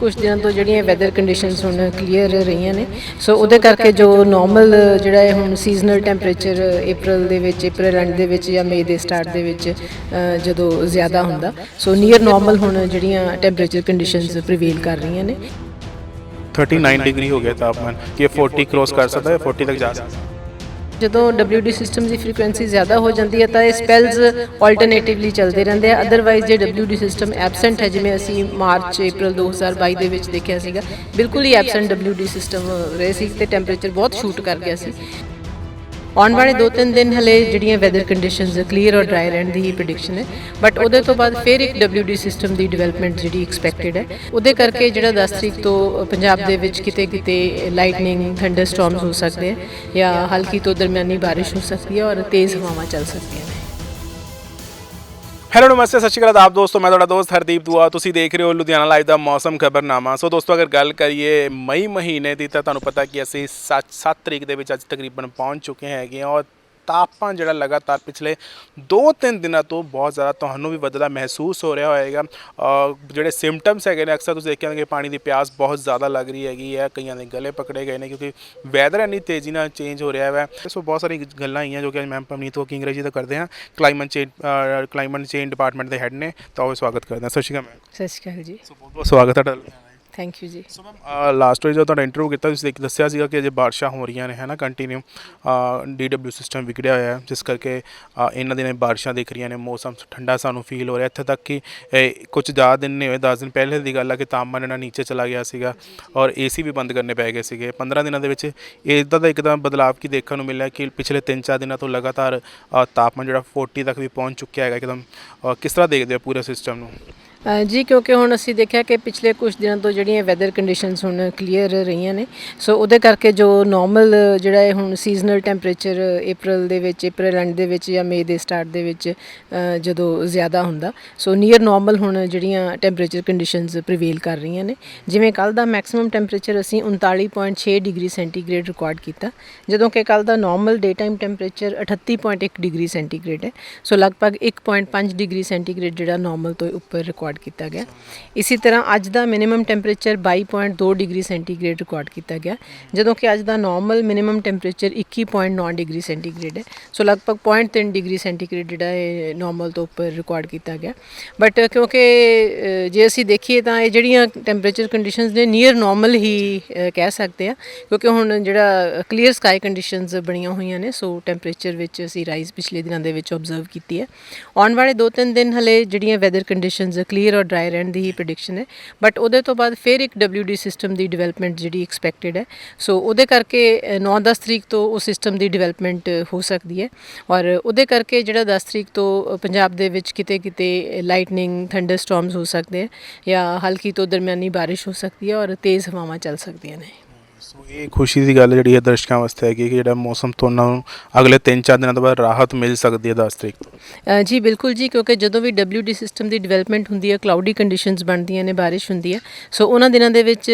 ਕੁਝ ਦਿਨਾਂ ਤੋਂ ਜਿਹੜੀਆਂ ਵੈਦਰ ਕੰਡੀਸ਼ਨਸ ਹੁਣ ਕਲੀਅਰ ਰਹੀਆਂ ਨੇ। ਸੋ ਉਹਦੇ ਕਰਕੇ ਜੋ ਨਾਰਮਲ ਜਿਹੜਾ ਹੈ ਹੁਣ ਸੀਜ਼ਨਲ ਟੈਂਪਰੇਚਰ April ਦੇ ਵਿੱਚ, April ਐਂਡ ਦੇ ਵਿੱਚ ਜਾਂ May ਦੇ ਸਟਾਰਟ ਦੇ ਵਿੱਚ ਜਦੋਂ ਜ਼ਿਆਦਾ ਹੁੰਦਾ। ਸੋ ਨੀਅਰ ਨਾਰਮਲ ਹੁਣ ਜਿਹੜੀਆਂ ਟੈਂਪਰੇਚਰ ਕੰਡੀਸ਼ਨਸ ਪ੍ਰੀਵੇਲ ਕਰ ਰਹੀਆਂ ਨੇ। 39 ਡਿਗਰੀ ਹੋ ਗਿਆ ਤਾਪਮਾਨ। ਕਿ 40 ਕ੍ਰੋਸ ਕਰ ਸਕਦਾ ਹੈ 40 ਤੱਕ ਜਾ ਸਕਦਾ? ਜਦੋਂ WD ਸਿਸਟਮ ਦੀ ਫ੍ਰੀਕੁਐਂਸੀ ਜ਼ਿਆਦਾ ਹੋ ਜਾਂਦੀ ਹੈ ਤਾਂ ਇਹ ਸਪੈਲਸ ਆਲਟਰਨੇਟਿਵਲੀ ਚੱਲਦੇ ਰਹਿੰਦੇ ਆ। ਅਦਰਵਾਈਜ਼ ਜੇ WD ਸਿਸਟਮ ਐਬਸੈਂਟ ਹੈ, ਜਿਵੇਂ ਅਸੀਂ ਮਾਰਚ April 2022 ਦੇ ਵਿੱਚ ਦੇਖਿਆ ਸੀਗਾ, ਬਿਲਕੁਲ ਹੀ ਐਬਸੈਂਟ WD ਸਿਸਟਮ ਰਹੇ ਸੀ ਤੇ ਟੈਂਪਰੇਚਰ ਬਹੁਤ ਸ਼ੂਟ ਕਰ ਗਿਆ ਸੀ। ਆਉਣ ਵਾਲੇ 2-3 ਦਿਨ ਹਲੇ ਜਿਹੜੀਆਂ ਵੈਦਰ ਕੰਡੀਸ਼ਨਸ ਕਲੀਅਰ ਔਰ ਡਰਾਈ ਰਹਿਣ ਦੀ ਹੀ ਪ੍ਰੈਡਿਕਸ਼ਨ ਹੈ ਬਟ ਉਹਦੇ ਤੋਂ ਬਾਅਦ ਫਿਰ ਇੱਕ WD ਸਿਸਟਮ ਦੀ ਡਿਵੈਲਪਮੈਂਟ ਜਿਹੜੀ ਐਕਸਪੈਕਟਡ ਹੈ। ਉਹਦੇ ਕਰਕੇ ਜਿਹੜਾ 10 ਤਰੀਕ ਤੋਂ ਪੰਜਾਬ ਦੇ ਵਿੱਚ ਕਿਤੇ ਕਿਤੇ ਲਾਈਟਨਿੰਗ ਥੰਡਰ ਸਟਾਰਮਸ ਹੋ ਸਕਦੇ ਹੈ ਜਾਂ ਹਲਕੀ ਤੋਂ ਦਰਮਿਆਨੀ ਬਾਰਿਸ਼ ਹੋ ਸਕਦੀ ਹੈ ਔਰ ਤੇਜ਼ ਹਵਾਵਾਂ ਚੱਲ ਸਕਦੀਆਂ ਨੇ। ਹੈਲੋ ਨਮਸਤੇ ਸਤਿ ਸ਼੍ਰੀ ਅਕਾਲ ਆਪ ਦੋਸਤੋ, ਮੈਂ ਤੁਹਾਡਾ ਦੋਸਤ ਹਰਦੀਪ ਦੁਆ। ਤੁਸੀਂ ਦੇਖ ਰਹੇ ਹੋ ਲੁਧਿਆਣਾ ਲਾਈਵ ਦਾ ਮੌਸਮ ਖਬਰਨਾਮਾ। ਸੋ ਦੋਸਤੋ, ਅਗਰ ਗੱਲ ਕਰੀਏ ਮਈ ਮਹੀਨੇ ਦੀ, ਤਾਂ ਤੁਹਾਨੂੰ ਪਤਾ ਕਿ ਅਸੀਂ 7 ਤਰੀਕ ਦੇ ਵਿੱਚ ਅੱਜ ਤਕਰੀਬਨ ਪਹੁੰਚ ਚੁੱਕੇ ਹੈਗੇ ਹਾਂ ਔਰ ਤਾਪਮਾਨ ਜਿਹੜਾ ਲਗਾਤਾਰ ਪਿਛਲੇ 2-3 ਦਿਨਾਂ ਤੋਂ ਬਹੁਤ ਜ਼ਿਆਦਾ ਤੁਹਾਨੂੰ ਵੀ ਵਧਦਾ ਮਹਿਸੂਸ ਹੋ ਰਿਹਾ ਹੋਏਗਾ। ਜਿਹੜੇ ਸਿੰਪਟਮਸ ਹੈਗੇ ਨੇ ਅਕਸਰ ਤੁਸੀਂ ਦੇਖਿਆ ਕਿ ਪਾਣੀ ਦੀ ਪਿਆਸ ਬਹੁਤ ਜ਼ਿਆਦਾ ਲੱਗ ਰਹੀ ਹੈਗੀ ਹੈ। ਕਈਆਂ ਦੇ ਗਲੇ ਪਕੜੇ ਗਏ ਨੇ ਕਿਉਂਕਿ ਵੈਦਰ ਇੰਨੀ ਤੇਜ਼ੀ ਨਾਲ ਚੇਂਜ ਹੋ ਰਿਹਾ ਹੈ ਸੋ ਬਹੁਤ ਸਾਰੀ ਗੱਲਾਂ ਆਈਆਂ ਜੋ ਕਿ ਅੱਜ ਮੈਮ ਪਵਨੀਤ ਤੋਂ ਕੀ ਅੰਗਰੇਜ਼ੀ ਦਾ ਕਰਦੇ ਹਾਂ। Climate change climate change department ਦੇ ਹੈੱਡ ਨੇ ਤਾਂ ਉਹ ਸਵਾਗਤ ਕਰਦੇ ਹਾਂ। ਸਤਿ ਸ਼੍ਰੀ ਅਕਾਲ ਮੈਮ ਸਤਿ ਸ਼੍ਰੀ ਅਕਾਲ ਜੀ। ਸੋ ਬਹੁਤ ਬਹੁਤ ਸਵਾਗਤ ਹੈ ਤੁਹਾਡਾ। ਥੈਂਕ ਯੂ ਜੀ। ਸੋ ਮੈਮ ਲਾਸਟ ਵਾਰ ਜਦੋਂ ਤੁਹਾਡਾ ਇੰਟਰਵਿਊ ਕੀਤਾ, ਤੁਸੀਂ ਇੱਕ ਦੱਸਿਆ ਸੀਗਾ ਕਿ ਅਜੇ ਬਾਰਿਸ਼ਾਂ ਹੋ ਰਹੀਆਂ ਨੇ, ਹੈ ਨਾ ਕੰਟੀਨਿਊ ਡੀਡਬਲਯੂ ਸਿਸਟਮ ਵਿਗੜਿਆ ਹੋਇਆ ਹੈ, ਜਿਸ ਕਰਕੇ uh, ਇਹਨਾਂ ਦਿਨਾਂ ਬਾਰਿਸ਼ਾਂ ਦਿਖ ਰਹੀਆਂ ਨੇ, ਮੌਸਮ ਠੰਡਾ ਸਾਨੂੰ ਫੀਲ ਹੋ ਰਿਹਾ। ਇੱਥੇ ਤੱਕ ਕਿ, ਇਹ ਕੁਝ ਜ਼ਿਆਦਾ ਦਿਨ ਨਹੀਂ ਹੋਏ 10 ਦਿਨ ਪਹਿਲੇ ਦੀ ਗੱਲ ਆ ਕਿ ਤਾਪਮਾਨ ਇਹਨਾਂ ਨੀਚੇ ਚਲਾ ਗਿਆ ਸੀਗਾ ਔਰ ਏਸੀ ਵੀ ਬੰਦ ਕਰਨੇ ਪੈ ਗਏ ਸੀਗੇ। 15 ਦਿਨਾਂ ਦੇ ਵਿੱਚ ਇਦਾਂ ਦਾ ਇੱਕਦਮ ਬਦਲਾਅ ਕੀ ਦੇਖਣ ਨੂੰ ਮਿਲਿਆ ਕਿ ਪਿਛਲੇ 3-4 ਦਿਨਾਂ ਤੋਂ ਲਗਾਤਾਰ uh, ਤਾਪਮਾਨ ਜਿਹੜਾ 40 ਤੱਕ ਵੀ ਪਹੁੰਚ ਚੁੱਕਿਆ ਹੈਗਾ ਇੱਕਦਮ। ਕਿਸ ਤਰ੍ਹਾਂ ਦੇਖਦੇ ਹੋ ਪੂਰੇ ਸਿਸਟਮ ਨੂੰ? ਜੀ, ਕਿਉਂਕਿ ਹੁਣ ਅਸੀਂ ਦੇਖਿਆ ਕਿ ਪਿਛਲੇ ਕੁਝ ਦਿਨਾਂ ਤੋਂ ਜਿਹੜੀਆਂ ਵੈਦਰ ਕੰਡੀਸ਼ਨਸ ਹੁਣ ਕਲੀਅਰ ਰਹੀਆਂ ਨੇ ਸੋ ਉਹਦੇ ਕਰਕੇ ਜੋ ਨਾਰਮਲ ਜਿਹੜਾ ਹੈ ਹੁਣ ਸੀਜ਼ਨਲ ਟੈਂਪਰੇਚਰ April ਦੇ ਵਿੱਚ, April ਐਂਡ ਦੇ ਵਿੱਚ ਜਾਂ May ਦੇ ਸਟਾਰਟ ਦੇ ਵਿੱਚ ਜਦੋਂ ਜ਼ਿਆਦਾ ਹੁੰਦਾ ਸੋ ਨੀਅਰ ਨਾਰਮਲ ਹੁਣ ਜਿਹੜੀਆਂ ਟੈਂਪਰੇਚਰ ਕੰਡੀਸ਼ਨਸ ਪ੍ਰੀਵੇਲ ਕਰ ਰਹੀਆਂ ਨੇ। ਜਿਵੇਂ ਕੱਲ ਦਾ ਮੈਕਸਿਮਮ ਟੈਂਪਰੇਚਰ ਅਸੀਂ 39.6 ਡਿਗਰੀ ਸੈਂਟੀਗ੍ਰੇਡ ਰਿਕਾਰਡ ਕੀਤਾ, ਜਦੋਂ ਕਿ ਕੱਲ ਦਾ normal day time temperature 38.1 degree centigrade ਹੈ ਸੋ ਲਗਭਗ 1.5 ਡਿਗਰੀ ਸੈਂਟੀਗ੍ਰੇਡ ਜਿਹੜਾ ਨਾਰਮਲ ਤੋਂ ਉੱਪਰ ਰਿਕਾਰਡ ਕੀਤਾ ਗਿਆ। ਇਸੇ ਤਰ੍ਹਾਂ ਅੱਜ ਦਾ minimum temperature 22.2 degree centigrade record ਕੀਤਾ ਗਿਆ। ਜਦੋਂ ਕਿ ਅੱਜ ਦਾ normal minimum temperature 21.9 degree centigrade ਹੈ। ਸੋ ਲਗਭਗ 0.3 ਡਿਗਰੀ ਸੈਂਟੀਗ੍ਰੇਡ ਜਿਹੜਾ ਹੈ ਨਾਰਮਲ ਤੋਂ ਉੱਪਰ ਰਿਕਾਰਡ ਕੀਤਾ ਗਿਆ। ਬਟ ਕਿਉਂਕਿ ਜੇ ਅਸੀਂ ਦੇਖੀਏ ਤਾਂ ਇਹ ਜਿਹੜੀਆਂ ਟੈਂਪਰੇਚਰ ਕੰਡੀਸ਼ਨਸ ਨੇ ਨੀਅਰ ਨਾਰਮਲ ਹੀ ਕਹਿ ਸਕਦੇ ਆ ਕਿਉਂਕਿ ਹੁਣ ਜਿਹੜਾ ਕਲੀਅਰ ਸਕਾਈ ਕੰਡੀਸ਼ਨਸ ਬਣੀਆਂ ਹੋਈਆਂ ਨੇ, ਸੋ ਟੈਂਪਰੇਚਰ ਵਿੱਚ ਅਸੀਂ ਰਾਈਜ਼ ਪਿਛਲੇ ਦਿਨਾਂ ਦੇ ਵਿੱਚ ਆਬਜ਼ਰਵ ਕੀਤੀ ਹੈ। ਆਉਣ ਵਾਲੇ 2-3 ਦਿਨ ਹਲੇ ਜਿਹੜੀਆਂ ਵੈਦਰ ਕੰਡੀਸ਼ਨਸ ਕਲੀਅਰ ਔਰ ਡਰਾਈ ਰਹਿਣ ਦੀ ਹੀ ਪ੍ਰੈਡਿਕਸ਼ਨ ਹੈ। ਬਟ ਉਹਦੇ ਤੋਂ ਬਾਅਦ ਫਿਰ ਇੱਕ WD ਸਿਸਟਮ ਦੀ ਡਿਵੈਲਪਮੈਂਟ ਜਿਹੜੀ ਐਕਸਪੈਕਟਿਡ ਹੈ। ਸੋ ਉਹਦੇ ਕਰਕੇ 9-10 ਤਰੀਕ ਤੋਂ ਉਹ ਸਿਸਟਮ ਦੀ ਡਿਵੈਲਪਮੈਂਟ ਹੋ ਸਕਦੀ ਹੈ। ਔਰ ਉਹਦੇ ਕਰਕੇ ਜਿਹੜਾ 10 ਤਰੀਕ ਤੋਂ ਪੰਜਾਬ ਦੇ ਵਿੱਚ ਕਿਤੇ ਕਿਤੇ ਲਾਈਟਨਿੰਗ ਥੰਡਰ ਸਟਾਰਮਸ ਹੋ ਸਕਦੇ ਹੈ। ਜਾਂ ਹਲਕੀ ਤੋਂ ਦਰਮਿਆਨੀ ਬਾਰਿਸ਼ ਹੋ ਸਕਦੀ ਹੈ। ਔਰ ਤੇਜ਼ ਹਵਾਵਾਂ ਚੱਲ ਸਕਦੀਆਂ ਨੇ। ਸੋ ਇਹ ਖੁਸ਼ੀ ਦੀ ਗੱਲ ਜਿਹੜੀ ਹੈ ਦਰਸ਼ਕਾਂ ਵਾਸਤੇ ਹੈਗੀ ਕਿ ਜਿਹੜਾ ਮੌਸਮ ਤੋਂ ਉਹਨਾਂ ਨੂੰ ਅਗਲੇ 3-4 ਦਿਨਾਂ ਤੋਂ ਬਾਅਦ ਰਾਹਤ ਮਿਲ ਸਕਦੀ ਹੈ 10 ਤਰੀਕ ਤੋਂ। ਜੀ ਬਿਲਕੁਲ ਜੀ ਕਿਉਂਕਿ ਜਦੋਂ ਵੀ WD ਸਿਸਟਮ ਦੀ ਡਿਵੈਲਪਮੈਂਟ ਹੁੰਦੀ ਹੈ ਕਲਾਉਡੀ ਕੰਡੀਸ਼ਨਸ ਬਣਦੀਆਂ ਨੇ ਬਾਰਿਸ਼ ਹੁੰਦੀ ਹੈ ਸੋ ਉਹਨਾਂ ਦਿਨਾਂ ਦੇ ਵਿੱਚ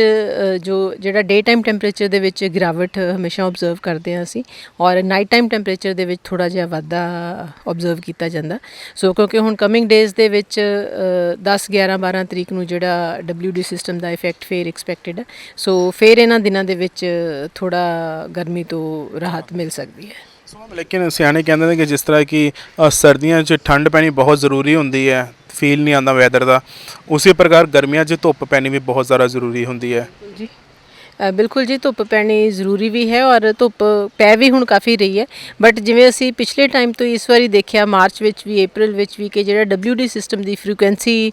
ਜੋ ਜਿਹੜਾ ਡੇ ਟਾਈਮ ਟੈਂਪਰੇਚਰ ਦੇ ਵਿੱਚ ਗਿਰਾਵਟ ਹਮੇਸ਼ਾ ਆਬਜ਼ਰਵ ਕਰਦੇ ਹਾਂ ਅਸੀਂ ਔਰ ਨਾਈਟ ਟਾਈਮ ਟੈਂਪਰੇਚਰ ਦੇ ਵਿੱਚ ਥੋੜਾ ਜਿਹਾ ਵਾਧਾ ਆਬਜ਼ਰਵ ਕੀਤਾ ਜਾਂਦਾ। ਸੋ ਕਿਉਂਕਿ ਹੁਣ ਕਮਿੰਗ ਡੇਜ਼ ਦੇ ਵਿੱਚ ਅ, 10 11 12 ਤਰੀਕ ਨੂੰ ਜਿਹੜਾ WD ਸਿਸਟਮ ਦਾ ਇਫੈਕਟ ਫੇਰ ਐਕਸਪੈਕਟਡ ਹੈ ਸੋ ਫੇਰ ਇਹਨਾਂ ਦਿਨਾਂ ਦੇ ਵਿੱਚ ਥੋੜਾ ਗਰਮੀ ਤੋਂ ਰਾਹਤ ਮਿਲ ਸਕਦੀ ਹੈ। ਲੇਕਿਨ ਸਿਆਣੇ ਕਹਿੰਦੇ ਨੇ ਕਿ ਜਿਸ ਤਰ੍ਹਾਂ ਕਿ ਅ, ਸਰਦੀਆਂ 'ਚ ਠੰਡ ਪੈਣੀ ਬਹੁਤ ਜ਼ਰੂਰੀ ਹੁੰਦੀ ਹੈ ਫੀਲ ਨਹੀਂ ਆਉਂਦਾ ਵੈਦਰ ਦਾ। ਉਸੇ ਪ੍ਰਕਾਰ ਗਰਮੀਆਂ 'ਚ ਧੁੱਪ ਪੈਣੀ ਵੀ ਬਹੁਤ ਜ਼ਿਆਦਾ ਜ਼ਰੂਰੀ ਹੁੰਦੀ ਹੈ। ਜੀ। ਬਿਲਕੁਲ ਜੀ, ਧੁੱਪ ਪੈਣੀ ਜ਼ਰੂਰੀ ਵੀ ਹੈ ਔਰ ਧੁੱਪ ਪੈ ਵੀ ਹੁਣ ਕਾਫੀ ਰਹੀ ਹੈ। ਬਟ ਜਿਵੇਂ ਅਸੀਂ ਪਿਛਲੇ ਟਾਈਮ ਤੋਂ ਇਸ ਵਾਰੀ ਦੇਖਿਆ ਮਾਰਚ ਵਿੱਚ ਵੀ, April ਵਿੱਚ ਵੀ ਕਿ ਜਿਹੜਾ WD ਸਿਸਟਮ ਦੀ ਫ੍ਰੀਕੁਐਂਸੀ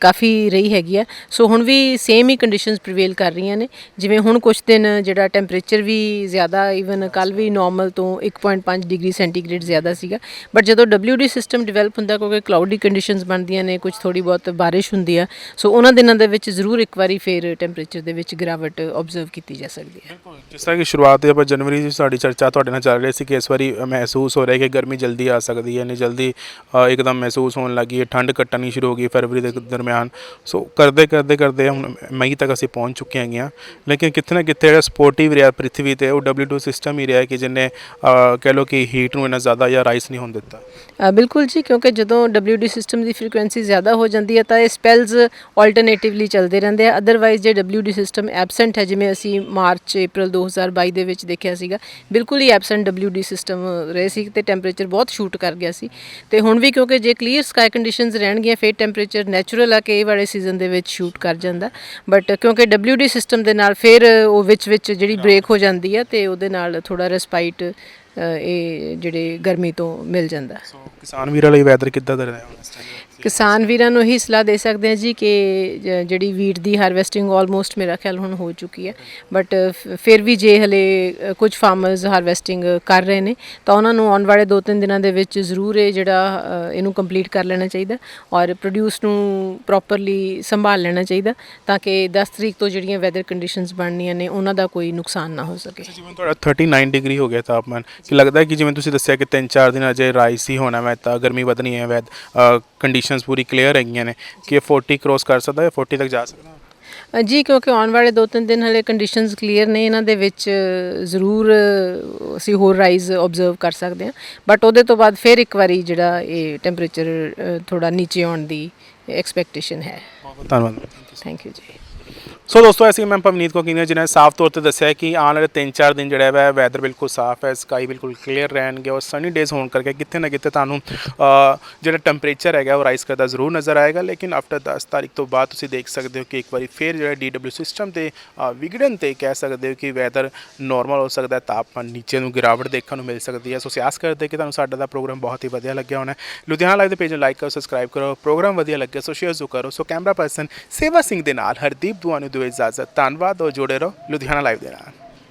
ਕਾਫੀ ਰਹੀ ਹੈਗੀ ਆ ਸੋ ਹੁਣ ਵੀ ਸੇਮ ਹੀ ਕੰਡੀਸ਼ਨਸ ਪ੍ਰੀਵੇਲ ਕਰ ਰਹੀਆਂ ਨੇ। ਜਿਵੇਂ ਹੁਣ ਕੁਝ ਦਿਨ ਜਿਹੜਾ ਟੈਂਪਰੇਚਰ ਵੀ ਜ਼ਿਆਦਾ ਇਵਨ ਕੱਲ ਵੀ ਨਾਰਮਲ ਤੋਂ 1.5 ਡਿਗਰੀ ਸੈਂਟੀਗ੍ਰੇਡ ਜ਼ਿਆਦਾ ਸੀਗਾ। ਬਟ ਜਦੋਂ WD ਸਿਸਟਮ ਡਿਵੈਲਪ ਹੁੰਦਾ, ਕਿਉਂਕਿ ਕਲਾਉਡੀ ਕੰਡੀਸ਼ਨਸ ਬਣਦੀਆਂ ਨੇ ਕੁਝ ਥੋੜੀ ਬਹੁਤ ਬਾਰਿਸ਼ ਹੁੰਦੀ ਆ ਸੋ ਉਹਨਾਂ ਦਿਨਾਂ ਦੇ ਵਿੱਚ ਜ਼ਰੂਰ ਇੱਕ ਵਾਰੀ ਫੇਰ ਟੈਂਪਰੇਚਰ ਦੇ ਵਿੱਚ ਗਿਰਾਵਟ ਆਬਜ਼ਰਵ ਕੀਤੀ ਜਾ ਸਕਦੀ ਹੈ। ਜਿਸ ਤਰ੍ਹਾਂ ਕਿ ਸ਼ੁਰੂਆਤ ਦੇ ਆਪਾਂ ਜਨਵਰੀ ਦੀ ਸਾਡੀ ਚਰਚਾ ਤੁਹਾਡੇ ਨਾਲ ਚੱਲ ਰਹੀ ਸੀ ਕਿ ਇਸ ਵਾਰੀ ਮਹਿਸੂਸ ਹੋ ਰਿਹਾ ਕਿ ਗਰਮੀ ਜਲਦੀ ਆ ਸਕਦੀ ਹੈ ਨਹੀਂ ਜਲਦੀ ਅ, ਇੱਕਦਮ ਮਹਿਸੂਸ ਹੋਣ ਲੱਗੀ ਹੈ ਠੰਡ ਕੱਟਣੀ ਸ਼ੁਰੂ ਹੋ ਗਈ ਫਰਵਰੀ ਦੇ ਦਰਮਿਆਨ। ਸੋ ਕਰਦੇ ਕਰਦੇ ਕਰਦੇ ਹੁਣ ਮਈ ਤੱਕ ਅਸੀਂ ਪਹੁੰਚ ਚੁੱਕੇ ਹੈਗੇ ਹਾਂ। ਲੇਕਿਨ ਕਿਤੇ ਨਾ ਕਿਤੇ ਜਿਹੜਾ ਸਪੋਰਟਿਵ ਰਿਹਾ ਪ੍ਰਿਥਵੀ ਤੇ ਉਹ W2 ਸਿਸਟਮ ਹੀ ਰਿਹਾ ਕਿ ਜਿਹਨੇ ਅ, ਕਹਿ ਲਓ ਕਿ ਹੀਟ ਨੂੰ ਇੰਨਾ ਜ਼ਿਆਦਾ ਜਾਂ ਰਾਈਸ ਨਹੀਂ ਹੋਣ ਦਿੱਤਾ। ਅ, ਬਿਲਕੁਲ ਜੀ ਕਿਉਂਕਿ ਜਦੋਂ WD ਸਿਸਟਮ ਦੀ ਫ੍ਰੀਕੁਐਂਸੀ ਜ਼ਿਆਦਾ ਹੋ ਜਾਂਦੀ ਹੈ ਤਾਂ ਇਹ ਸਪੈਲਸ ਆਲਟਰਨੇਟਿਵਲੀ ਚੱਲਦੇ ਰਹਿੰਦੇ ਆ। ਅਦਰਵਾਈਜ਼ ਜੇ WD ਸਿਸਟਮ ਐਬਸੈਂਟ ਹੈ ਜਿਵੇਂ ਅਸੀਂ ਮਾਰਚ April 2022 ਦੇ ਵਿੱਚ ਦੇਖਿਆ ਸੀਗਾ ਬਿਲਕੁਲ ਹੀ ਐਬਸੈਂਟ WD ਸਿਸਟਮ ਰਹੇ ਸੀ ਤੇ ਟੈਂਪਰੇਚਰ ਬਹੁਤ ਸ਼ੂਟ ਕਰ ਗਿਆ ਸੀ। ਤੇ ਹੁਣ ਵੀ ਕਿਉਂਕਿ ਜੇ ਕਲੀਅਰ ਸਕਾਈ ਕੰਡੀਸ਼ਨਸ ਰਹਿਣਗੀਆਂ ਫਿਰ ਟੈਂਪਰੇਚਰ ਨੈਚੁਰਲ ਆ ਕਿ ਇਹ ਵਾਲੇ ਸੀਜ਼ਨ ਦੇ ਵਿੱਚ ਸ਼ੂਟ ਕਰ ਜਾਂਦਾ। ਬਟ ਕਿਉਂਕਿ WD ਸਿਸਟਮ ਦੇ ਨਾਲ ਫਿਰ ਉਹ ਵਿੱਚ ਵਿੱਚ ਜਿਹੜੀ ਬ੍ਰੇਕ ਹੋ ਜਾਂਦੀ ਹੈ ਤੇ ਉਹਦੇ ਨਾਲ ਥੋੜਾ ਰੈਸਪਾਈਟ ਇਹ ਜਿਹੜੇ ਗਰਮੀ ਤੋਂ ਮਿਲ ਜਾਂਦਾ। ਸੋ ਕਿਸਾਨ ਵੀਰਾਂ ਲਈ ਵੈਦਰ ਕਿੱਦਾਂ ਦਾ ਰਿਹਾ ਹੁਣ ਇਸ ਟਾਈਮ ਕਿਸਾਨ ਵੀਰਾਂ ਨੂੰ ਇਹੀ ਸਲਾਹ ਦੇ ਸਕਦੇ ਹਾਂ ਜੀ ਕਿ ਜ- ਜਿਹੜੀ ਵੀਟ ਦੀ ਹਾਰਵੈਸਟਿੰਗ ਆਲਮੋਸਟ ਮੇਰਾ ਖਿਆਲ ਹੁਣ ਹੋ ਚੁੱਕੀ ਹੈ। ਬਟ ਫਿਰ ਵੀ ਜੇ ਹਲੇ ਅ, ਕੁਝ ਫਾਰਮਰਸ ਹਾਰਵੈਸਟਿੰਗ ਕਰ ਰਹੇ ਨੇ ਤਾਂ ਉਹਨਾਂ ਨੂੰ ਆਉਣ ਵਾਲੇ 2-3 ਦਿਨਾਂ ਦੇ ਵਿੱਚ ਜ਼ਰੂਰ ਇਹ ਜਿਹੜਾ ਅ, ਇਹਨੂੰ ਕੰਪਲੀਟ ਕਰ ਲੈਣਾ ਚਾਹੀਦਾ ਔਰ ਪ੍ਰੋਡਿਊਸ ਨੂੰ ਪ੍ਰੋਪਰਲੀ ਸੰਭਾਲ ਲੈਣਾ ਚਾਹੀਦਾ ਤਾਂ ਕਿ 10 ਤਰੀਕ ਤੋਂ ਜਿਹੜੀਆਂ ਵੈਦਰ ਕੰਡੀਸ਼ਨਸ ਬਣਨੀਆਂ ਨੇ ਉਹਨਾਂ ਦਾ ਕੋਈ ਨੁਕਸਾਨ ਨਾ ਹੋ ਸਕੇ। ਜਿਵੇਂ ਤੁਹਾਡਾ 39 ਡਿਗਰੀ ਹੋ ਗਿਆ ਤਾਪਮਾਨ ਕਿ ਲੱਗਦਾ ਹੈ ਕਿ ਜਿਵੇਂ ਤੁਸੀਂ ਦੱਸਿਆ ਕਿ 3-4 ਦਿਨ ਅਜੇ ਰਾਈਸ ਹੀ ਹੋਣਾ ਵੈ ਤਾਂ ਗਰਮੀ ਵਧਣੀ ਹੈ ਵੈਦ ਕੰਡੀਸ਼ਨਸ ਪੂਰੀ ਕਲੀਅਰ ਹੈਗੀਆਂ ਨੇ ਕਿ ਇਹ 40 ਕ੍ਰੋਸ ਕਰ ਸਕਦਾ ਹੈ 40 ਤੱਕ ਜਾ ਸਕਦਾ। ਜੀ ਕਿਉਂਕਿ ਆਉਣ ਵਾਲੇ 2-3 ਦਿਨ ਹਲੇ ਕੰਡੀਸ਼ਨਸ ਕਲੀਅਰ ਨੇ ਇਹਨਾਂ ਦੇ ਵਿੱਚ ਜ਼ਰੂਰ ਅਸੀਂ ਹੋਰ ਰਾਈਜ਼ ਆਬਜ਼ਰਵ ਕਰ ਸਕਦੇ ਹਾਂ। ਬਟ ਉਹਦੇ ਤੋਂ ਬਾਅਦ ਫਿਰ ਇੱਕ ਵਾਰੀ ਜਿਹੜਾ ਇਹ ਟੈਂਪਰੇਚਰ ਥੋੜਾ ਨੀਚੇ ਆਉਣ ਦੀ ਐਕਸਪੈਕਟੇਸ਼ਨ ਹੈ। ਬਹੁਤ ਬਹੁਤ ਧੰਨਵਾਦ। ਥੈਂਕ ਯੂ ਜੀ। ਸੋ ਦੋਸਤੋ ਅਸੀਂ ਮੈਂ ਪਵਨੀਤ ਕੋ ਕਿਨੇ ਜਿਹਨੇ ਸਾਫ਼ ਤੌਰ ਤੇ ਦੱਸਿਆ ਕਿ ਆਉਣ ਵਾਲੇ 3-4 ਦਿਨ ਜਿਹੜਾ ਹੈ ਵੈਦਰ ਬਿਲਕੁਲ ਸਾਫ਼ ਹੈ ਸਕਾਈ ਬਿਲਕੁਲ ਕਲੀਅਰ ਰਹਿਣਗੇ ਔਰ ਸਨੀ ਡੇਜ਼ ਹੋਣ ਕਰਕੇ ਕਿਤੇ ਨਾ ਕਿਤੇ ਤੁਹਾਨੂੰ ਜਿਹੜਾ ਟੈਂਪਰੇਚਰ ਹੈਗਾ ਉਹ ਰਾਈਜ਼ ਕਰਦਾ ਜ਼ਰੂਰ ਨਜ਼ਰ ਆਏਗਾ। ਲੇਕਿਨ ਆਫਟਰ 10 ਤਾਰੀਖ ਤੋਂ ਬਾਅਦ ਤੁਸੀਂ ਦੇਖ ਸਕਦੇ ਹੋ ਕਿ ਇੱਕ ਵਾਰੀ ਫਿਰ ਜਿਹੜਾ DW ਸਿਸਟਮ ਤੇ ਵਿਗੜਨ ਤੇ ਕਹਿ ਸਕਦੇ ਹੋ ਕਿ ਵੈਦਰ ਨਾਰਮਲ ਹੋ ਸਕਦਾ ਹੈ, ਤਾਪਮਾਨ ਨੀਚੇ ਨੂੰ ਗਿਰਾਵਟ ਦੇਖਣ ਨੂੰ ਮਿਲ ਸਕਦੀ ਹੈ। ਸੋ, ਸਿਆਸ ਕਰਦੇ ਕਿ ਤੁਹਾਨੂੰ ਸਾਡਾ ਦਾ ਪ੍ਰੋਗਰਾਮ ਬਹੁਤ ਹੀ ਵਧੀਆ ਲੱਗਿਆ ਹੋਣਾ ਲੁਧਿਆਣਾ ਲਾਈਵ ਦੇ ਪੇਜ ਨੂੰ ਲਾਈਕ ਕਰੋ ਸਬਸਕ੍ਰਾਈਬ ਕਰੋ ਪ੍ਰੋਗਰਾਮ ਵਧੀਆ ਲੱਗਿਆ ਸੋ ਸ਼ੇਅਰ ਜ਼ਰੂਰ ਕਰੋ। ਸੋ ਕੈਮਰਾ ਪਰਸਨ ਸੇਵਾ ਸਿੰਘ ਦੇ ਨਾਲ, ਹਰਦੀਪ ਦੁਆ ਨੂੰ ਇਜਾਜ਼ਤ ਧੰਨਵਾਦ ਔਰ ਜੁੜੇ ਰਹੋ। ਲੁਧਿਆਣਾ ਲਾਈਵ ਦੇ ਨਾਲ।